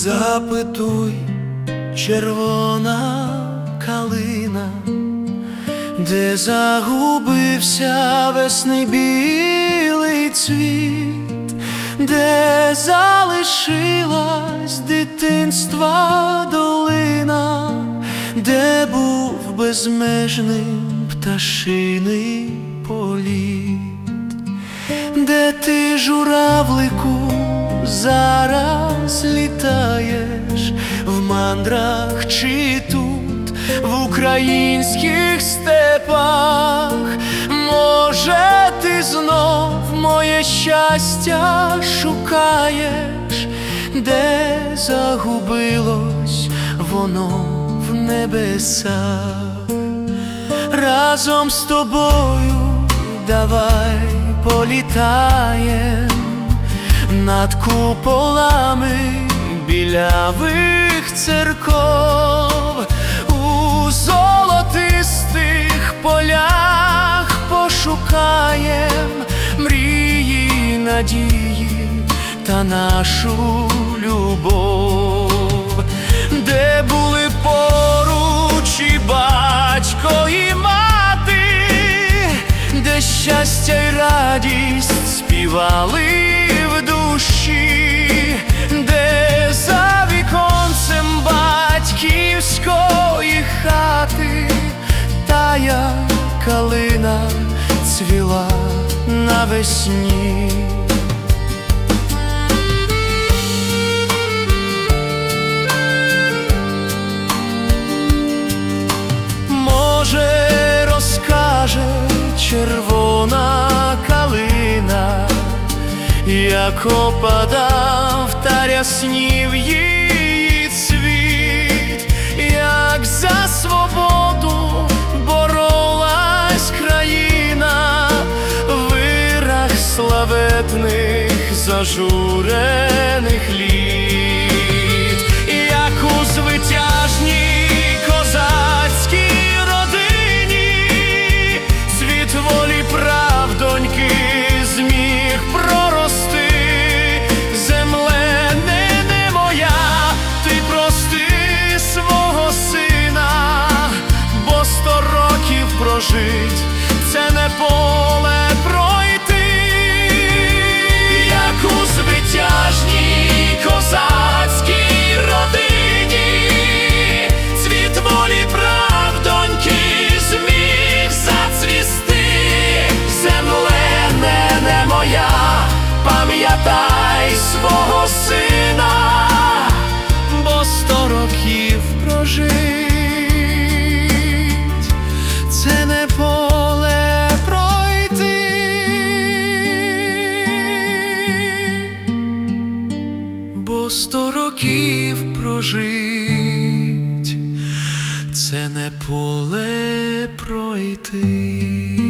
Запитуй, червона калина, де загубився весни білий цвіт, де залишилась дитинства долина, де був безмежним пташиний політ, де ти журавлику зараз літаєш в мандрах чи тут, в українських степах, може, ти знов моє щастя шукаєш, де загубилось воно в небесах. Разом з тобою давай політаєм над куполами білявих церков, у золотистих полях пошукаєм мрії, надії та нашу любов, де були поруч і батько і мати, де щастя й радість співали навесні. Може, розкаже червона калина, як опадав та ряснів її цвіт, як за свободу зажурених літ, сто років прожить, це не поле пройти.